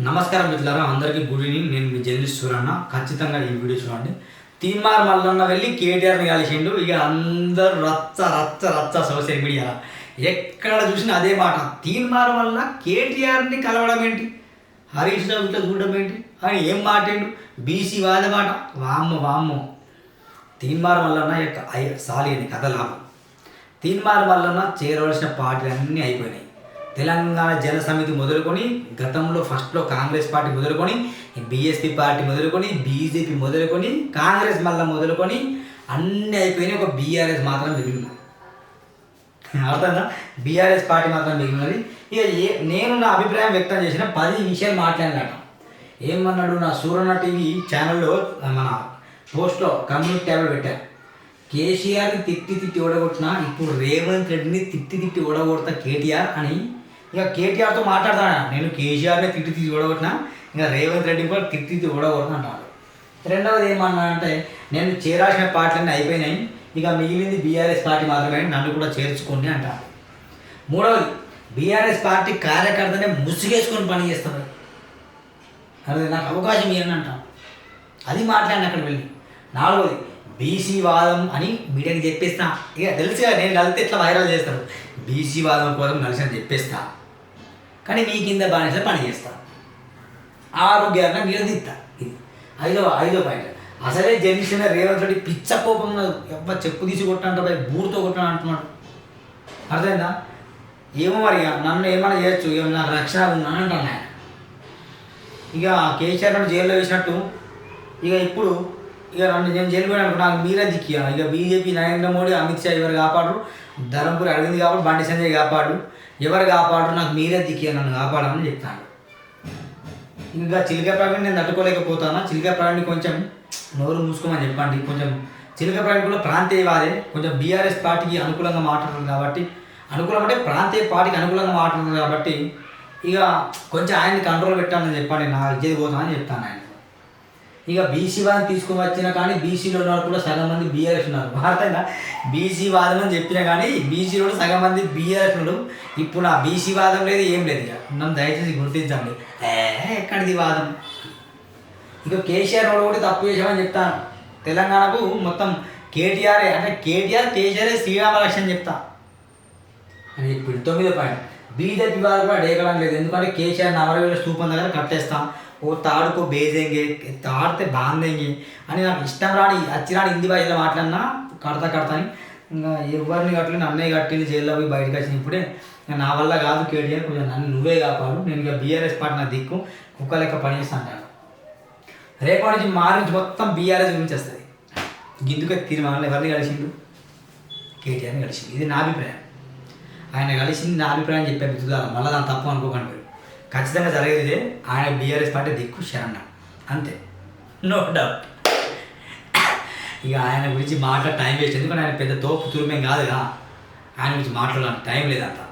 నమస్కారం మిత్రులారా అందరికీ గుడ్ ఈవినింగ్. నేను మీ జర్నలిస్ట్ సూరన్న. ఖచ్చితంగా ఈ వీడియో చూడండి. తీన్మార్ మల్లన్న వెళ్ళి కేటీఆర్ని కలిసిండు. ఇక అందరూ రచ్చ రచ్చ రచ్చ సోషల్ మీడియాలో. ఎక్కడ చూసినా అదే మాట. తీన్మార్ వల్ల కేటీఆర్ని కలవడం ఏంటి? హరీష్ రావు ఇట్లా చూడడం ఏంటి? ఆయన ఏం మాట్లాడు బీసీ వాద మాట. వామ్మ వామ్మ. తీన్మార్ మల్లన్న యొక్క సాలి అని కథ లాభం. తీన్మార్ వలన చేరవలసిన పార్టీలు అన్నీ అయిపోయినాయి. తెలంగాణ జన సమితి మొదలుకొని గతంలో ఫస్ట్లో కాంగ్రెస్ పార్టీ మొదలుకొని బీఎస్పీ పార్టీ మొదలుకొని బీజేపీ మొదలుకొని కాంగ్రెస్ మళ్ళీ మొదలుకొని అన్నీ అయిపోయినాయి. ఒక బీఆర్ఎస్ మాత్రం మిగిలినది అర్థంగా బీఆర్ఎస్ పార్టీ మాత్రం మిగిలినది ఇక ఏ నేను నా అభిప్రాయం వ్యక్తం చేసిన పది విషయాలు మాట్లాడినాడు ఏమన్నాడు నా సూరణ టీవీ ఛానల్లో మన పోస్ట్లో కమ్యూనిటీ ట్యాబ్లో పెట్టాను కేసీఆర్ని తిట్టి తిట్టి ఓడగొట్టిన ఇప్పుడు రేవంత్ రెడ్డిని తిట్టి తిట్టి ఓడగొడతా కేటీఆర్ అని ఇక కేటీఆర్తో మాట్లాడతాను? నేను కేసీఆర్నే తిట్టి తీసి ఓడగొట్టినా ఇంకా రేవంత్ రెడ్డి కూడా తిట్టి తీసి ఓడగొడతా అంటాడు రెండవది ఏమన్నా అంటే నేను చేరాల్సిన పార్టీలన్నీ అయిపోయినాయి ఇక మిగిలింది బీఆర్ఎస్ పార్టీ మాత్రమే నన్ను కూడా చేర్చుకోండి అంటారు. మూడవది బీఆర్ఎస్ పార్టీ కార్యకర్తనే ముసుగేసుకొని పని చేస్తారు. అదే నాకు అవకాశం ఇవ్వండి అంటాం అది మాట్లాడిన అక్కడ వెళ్ళి. నాలుగోది బీసీ వాదం అని మీడియాకి చెప్పేస్తా. ఇక తెలుసుగా నేను కలిస్తే ఇట్లా వైరల్ చేస్తాను బీసీ వాదం కోసం కలిసి అని చెప్పేస్తా. కానీ మీ కింద బానిస పని చేస్తా ఆరోగ్యాన్ని నిలదీస్తా ఇది ఐదో ఐదో పాయింట్. అసలే జనిసిన రేవంత్ రెడ్డి పిచ్చ కోపం ఎవ్వ చెప్పు తీసి కొట్టంట భయ బూరుతో కొట్టాను అంటున్నాడు. అర్థమైందా? ఏమో మరి ఇక నన్ను ఏమైనా చేయొచ్చు? ఇక రక్షణ ఉన్నా అంటాను ఆయన. ఇక కేసీఆర్ నన్ను జైల్లో వేసినట్టు ఇక ఇప్పుడు ఇక నన్ను నేను జైలు పోయినా నాకు మీరే దిక్కి ఇక. బీజేపీ నరేంద్ర మోడీ అమిత్ షా ఎవరు కాపాడు. ధర్మపురి అరవింద్ కాపాడు బండి సంజయ్ కాపాడు. ఎవరు కాపాడు నాకు మీరే దిక్కి నన్ను కాపాడమని చెప్తాను ఇంకా చిలిక ప్రాణిని నేను తట్టుకోలేకపోతానా? చిలిక ప్రవీణ్ని కొంచెం నోరు మూసుకోమని చెప్పండి. కొంచెం చిలిక ప్రవీణ్ కూడా ప్రాంతీయవాదే కొంచెం బీఆర్ఎస్ పార్టీకి అనుకూలంగా మాట్లాడుతుంది కాబట్టి అనుకూలం అంటే ప్రాంతీయ పార్టీకి అనుకూలంగా మాట్లాడుతుంది కాబట్టి ఇక కొంచెం ఆయన్ని కంట్రోల్ పెట్టాలని చెప్పండి. నా ఇజ్జది పోతానని చెప్తాను ఆయన. ఇక బీసీ వాదం తీసుకుని వచ్చినా కానీ బీసీలో ఉన్న కూడా సగం మంది బీఆర్ఎస్ ఉన్నారు. భారతంగా బీసీ వాదం అని చెప్పినా కానీ బీసీలో సగం మంది బీఆర్ఎస్ ఉన్నారు. ఇప్పుడు నా బీసీ వాదం లేదు ఏం లేదు ఇక. మనం దయచేసి గుర్తించండి. ఏ ఎక్కడిది వాదం? ఇక కేసీఆర్ వాళ్ళు కూడా తప్పు చేసామని చెప్తాను తెలంగాణకు మొత్తం కేటీఆర్ అంటే కేటీఆర్ కేసీఆర్ శ్రీరామలక్ష్మి అని చెప్తా. అని ఇప్పుడు తొమ్మిదో పాయింట్. బీజేపీ వాళ్ళు కూడా డేకడం లేదు. ఎందుకంటే కేసీఆర్ నవరవేల స్థూపం దగ్గర కట్టేస్తాం. ఓ తాడుకో బేజేంగే తాడితే బాందేంగే అని నాకు ఇష్టం రాని అచ్చిరాని హిందీ భాషలో మాట్లాడినా కడతా కడతాని. ఇంకా ఎవరిని కట్టలేదు అన్నయ్య కట్టింది జైల్లో పోయి బయటకు వచ్చిన ఇప్పుడే. నా వల్ల కాదు కేటీఆర్ కొంచెం నన్ను నువ్వే కాపాడు. నేను ఇక బీఆర్ఎస్ పార్టీ నా దిక్కు. కుక్క లెక్క పనిచేస్తాను అంటాడు. రేపటి నుంచి మారించి మొత్తం బీఆర్ఎస్ గురించి వస్తుంది. గిందుక తీర్మానం ఎవరిని కలిసిండు? కేటీఆర్ని కలిసిండు. ఇది నా అభిప్రాయం. ఆయన కలిసింది నా అభిప్రాయం చెప్పే బిద్దుదారు మళ్ళీ దాని తప్పు అనుకోకండి మీరు. ఖచ్చితంగా జరిగేది ఆయన బీఆర్ఎస్ పార్టీ దిక్కు శరణ అంతే. నో డౌట్ ఇక ఆయన గురించి మాట్లాడ టైం వేస్ట్. ఎందుకంటే ఆయన పెద్ద తోపు తురుమేం కాదుగా. ఆయన గురించి మాట్లాడడానికి టైం లేదంతా